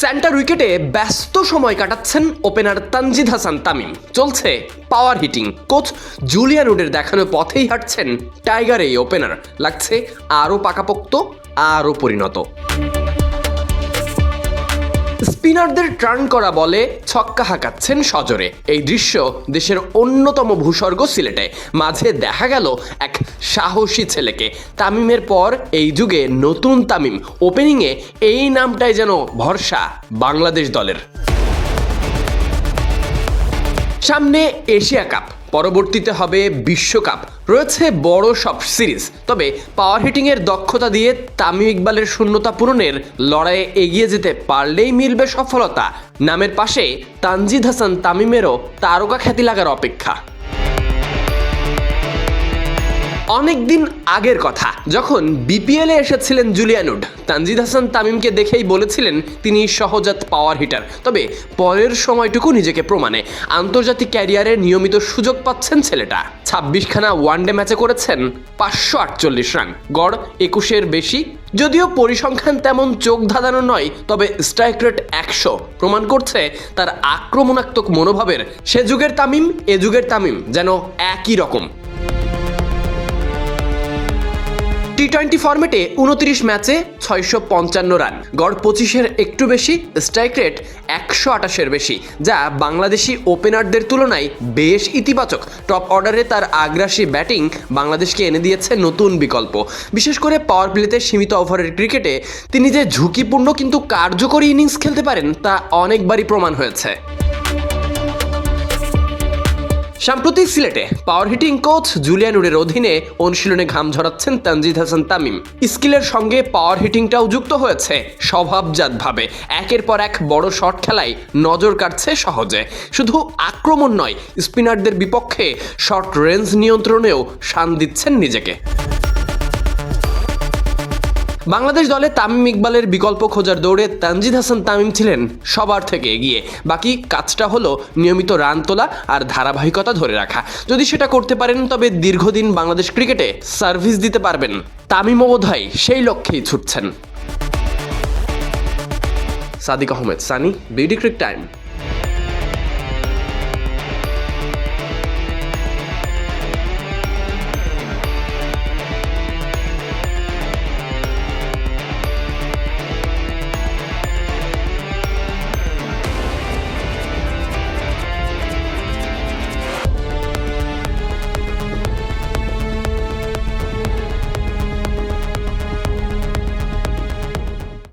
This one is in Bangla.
সেন্টার উইকেটে ব্যস্ত সময় কাটাচ্ছেন ওপেনার তানজিদ হাসান তামিম। চলছে পাওয়ার হিটিং কোচ জুলিয়ান উডের দেখানো পথেই হাঁটছেন টাইগার এই ওপেনার লাগছে আরও পাকাপোক্ত, আরও পরিণত। স্পিনারদের টার্ন করা বলে ছক্কা হাঁকাচ্ছেন সজরে। এই দৃশ্য দেশের অন্যতম ভূস্বর্গ সিলেটে। মাঝে দেখা গেল এক সাহসী ছেলেকে। তামিমের পর এই যুগে নতুন তামিম। ওপেনিংয়ে এই নামটাই যেন ভরসা বাংলাদেশ দলের। সামনে এশিয়া কাপ। পরবর্তীতে হবে বিশ্বকাপ। রয়েছে বড় সব সিরিজ, তবে পাওয়ার হিটিংয়ের দক্ষতা দিয়ে তামিম ইকবালের শূন্যতা পূরণের লড়াইয়ে এগিয়ে যেতে পারলেই মিলবে সফলতা। নামের পাশে তানজিদ হাসান তামিমেরও তারকা খ্যাতি লাগার অপেক্ষা। অনেকদিন আগের কথা। যখন বিপিএলে এসেছিলেন জুলিয়ানুড তানজিদ হাসান তামিমকে দেখেই বলেছিলেন তিনি সহজাত পাওয়ার হিটার তবে পরের সময়টুকু নিজেকে প্রমাণে, আন্তর্জাতিক ক্যারিয়ারে নিয়মিত সুযোগ পাচ্ছেন ছেলেটা। ছাব্বিশখানা ওয়ানডে ম্যাচে করেছেন পাঁচশো আটচল্লিশ রান, গড় একুশের বেশি। যদিও পরিসংখ্যান তেমন চোখ ধাঁধানো নয়, তবে স্ট্রাইক রেট একশো। প্রমাণ করছে তার আক্রমণাত্মক মনোভাবের, সে যুগের তামিম, এ যুগের তামিম যেন একই রকম। টি টোয়েন্টি ফর্মেটে উনত্রিশ ম্যাচে ছয়শো পঞ্চান্ন রান। গড় পঁচিশের একটু বেশি স্ট্রাইক রেট একশো আটাশের বেশি, যা বাংলাদেশি ওপেনারদের তুলনায় বেশ ইতিবাচক। টপ অর্ডারে তার আগ্রাসী ব্যাটিং বাংলাদেশকে এনে দিয়েছে নতুন বিকল্প। বিশেষ করে পাওয়ার প্লেতে সীমিত ওভারের ক্রিকেটে তিনি যে ঝুঁকিপূর্ণ কিন্তু কার্যকরী ইনিংস খেলতে পারেন তা অনেকবারই প্রমাণ হয়েছে। সাম্প্রতিক সিলেটে পাওয়ার হিটিং কোচ জুলিয়ান উডের অধীনে অনুশীলনে ঘাম ঝরাচ্ছেন তানজিদ হাসান তামিম। স্কিলের সঙ্গে পাওয়ার হিটিংটাও যুক্ত হয়েছে স্বভাবজাতভাবে। একের পর এক বড় শট খেলায় নজর কাটছে সহজে। শুধু আক্রমণ নয় স্পিনারদের বিপক্ষে শর্ট রেঞ্জ নিয়ন্ত্রণেও শান দিচ্ছেন নিজেকে। বাংলাদেশ দলে তামিম ইকবালের বিকল্প খোঁজার দৌড়ে তানজিদ হাসান তামিম ছিলেন সবার থেকে এগিয়ে। বাকি কাজটা হলো নিয়মিত রান তোলা আর ধারাবাহিকতা ধরে রাখা। যদি সেটা করতে পারেন, তবে দীর্ঘদিন বাংলাদেশ ক্রিকেটে সার্ভিস দিতে পারবেন তামিমও বোধহয় সেই লক্ষ্যেই ছুটছেন। Sadiq Ahmed, Sunny, BD Crick Time.